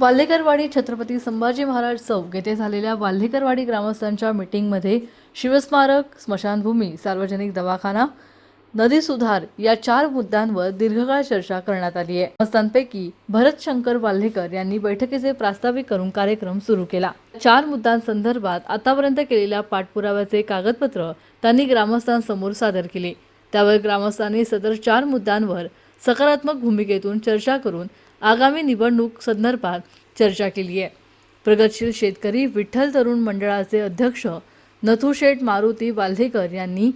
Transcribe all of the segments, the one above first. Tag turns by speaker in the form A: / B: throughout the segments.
A: वाल्हेकरवाडी छत्रपती संभाजी महाराज चौक येथे झालेल्या वाल्हेकरवाडी ग्रामस्थांच्या मीटिंगमध्ये शिवस्मारक स्मशानभूमी सार्वजनिक दवाखाना नदी सुधार या चार मुद्द्यांवर दीर्घकाळ चर्चा करण्यात आली आहे. ग्रामस्थांपैकी भरत शंकर वाल्हेकर यांनी बैठकीचे प्रास्ताविक करून कार्यक्रम सुरू केला. चार मुद्द्यांसंदर्भात आतापर्यंत केलेल्या पाठपुराव्याचे कागदपत्र त्यांनी ग्रामस्थांसमोर सादर केले. त्यावर ग्रामस्थांनी सदर चार मुद्द्यांवर सकारात्मक भूमिकेतून चर्चा करून आगामी निवडणूक संदर्भात चर्चा केली आहे. प्रगतशील शेतकरी विठ्ठल तरुण मंडळाचे अध्यक्ष नथुशेठ मारुती वाल्हेकर यांनी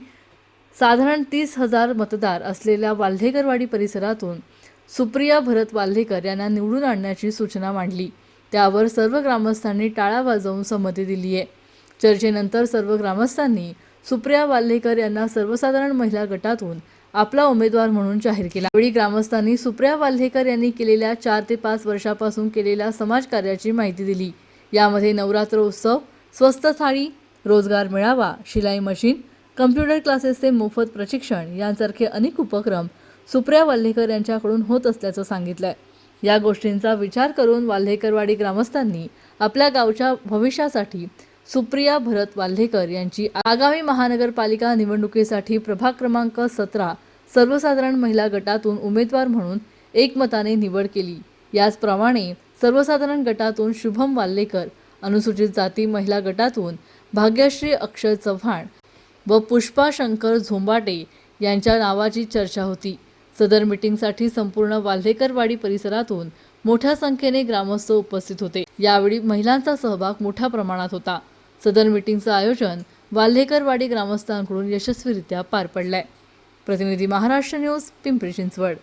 A: साधारण तीस हजार मतदार असलेल्या वाल्हेकरवाडी परिसरातून सुप्रिया भरत वाल्हेकर यांना निवडून आणण्याची सूचना मांडली. त्यावर सर्व ग्रामस्थांनी टाळा वाजवून संमती दिली आहे. चर्चेनंतर सर्व ग्रामस्थांनी सुप्रिया वाल्हेकर यांना सर्वसाधारण महिला गटातून आपला उमेदवार म्हणून जाहीर केला. यावेळी ग्रामस्थांनी सुप्रिया वाल्हेकर यांनी केलेल्या चार ते पाच वर्षापासून केलेल्या समाजकार्याची माहिती दिली. यामध्ये नवरात्र उत्सव स्वस्त थाळी रोजगार मेळावा शिलाई मशीन कम्प्युटर क्लासेसचे मोफत प्रशिक्षण यांसारखे अनेक उपक्रम सुप्रिया वाल्हेकर यांच्याकडून होत असल्याचं सांगितलंय. या गोष्टींचा विचार करून वाल्हेकरवाडी ग्रामस्थांनी आपल्या गावच्या भविष्यासाठी सुप्रिया भरत वाल्हेकर यांची आगामी महानगरपालिका निवडणुकीसाठी प्रभाग क्रमांक सतरा सर्वसाधारण महिला गटातून उमेदवार म्हणून एकमताने निवड केली. याचप्रमाणे सर्वसाधारण गटातून शुभम वाल्हेकर अनुसूचित जाती महिला गटातून भाग्यश्री अक्षय चव्हाण व पुष्पा शंकर झोंबाटे यांच्या नावाची चर्चा होती. सदर मिटिंगसाठी संपूर्ण वाल्हेकरवाडी परिसरातून मोठ्या संख्येने ग्रामस्थ उपस्थित होते. यावेळी महिलांचा सहभाग मोठ्या प्रमाणात होता. सदर मिटिंगचं आयोजन वाल्हेकरवाडी ग्रामस्थांकडून यशस्वीरित्या पार पडलंय. प्रतिनिधी महाराष्ट्र न्यूज पिंपरी चिंचवड.